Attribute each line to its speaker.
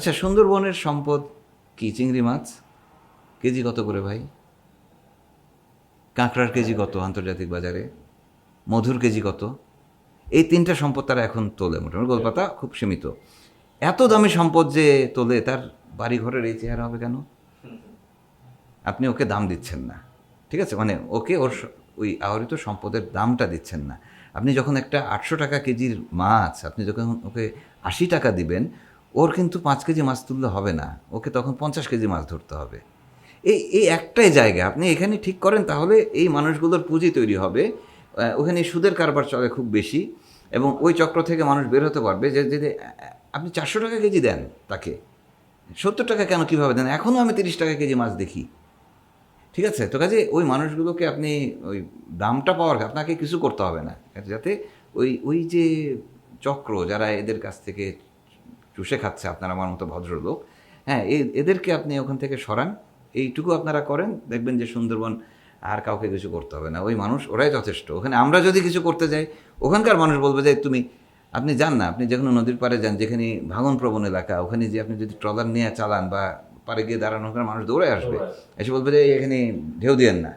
Speaker 1: আচ্ছা সুন্দরবনের সম্পদ কি? চিংড়ি মাছ? কেজি কত করে ভাই? কাঁকড়ার কেজি কত আন্তর্জাতিক বাজারে? মধুর কেজি কত? এই তিনটা সম্পদ তারা এখন তোলে মোটামুটি। গোলপাতা খুব সীমিত। এত দামি সম্পদ যে তোলে, তার বাড়ি ঘরের এই চেহারা হবে কেন? আপনি ওকে দাম দিচ্ছেন না। ঠিক আছে? মানে ওকে ওর ওই আহরিত সম্পদের দামটা দিচ্ছেন না। আপনি যখন একটা আটশো টাকা কেজির মাছ, আপনি যখন ওকে আশি টাকা দিবেন ওর কিন্তু পাঁচ কেজি মাছ তুললে হবে না। ওকে তখন পঞ্চাশ কেজি মাছ ধরতে হবে। এই এই একটাই জায়গা, আপনি এখানে ঠিক করেন তাহলে এই মানুষগুলোর পুঁজি তৈরি হবে। ওখানে সুদের কারবার চলে খুব বেশি এবং ওই চক্র থেকে মানুষ বের হতে পারবে যে যদি আপনি চারশো টাকা কেজি দেন তাকে। সত্তর টাকা কেন কীভাবে দেন? এখনও আমি তিরিশ টাকা কেজি মাছ দেখি। ঠিক আছে? তো কাজে ওই মানুষগুলোকে আপনি ওই দামটা পাওয়ার আপনাকে কিছু করতে হবে না। যাতে ওই ওই যে চক্র যারা এদের কাছ থেকে চুষে খাচ্ছে আপনার আমার মতো ভদ্রলোক। হ্যাঁ এ- এদেরকে আপনি ওখান থেকে সরান এইটুকু আপনারা করেন দেখবেন যে সুন্দরবন আর কাউকে কিছু করতে হবে না। ওই মানুষ ওরাই যথেষ্ট। ওখানে আমরা যদি কিছু করতে যাই ওখানকার মানুষ বলবে যে তুমি আপনি যান না আপনি যে কোনো নদীর পাড়ে যান যেখানে ভাঙন প্রবণ এলাকা ওখানে যে আপনি যদি ট্রলার নিয়ে চালান বা পাড়ে গিয়ে দাঁড়ানো ওখানে মানুষ দৌড়ে আসবে। এসে বলবে যে এখানে ঢেউ দিয়েন না।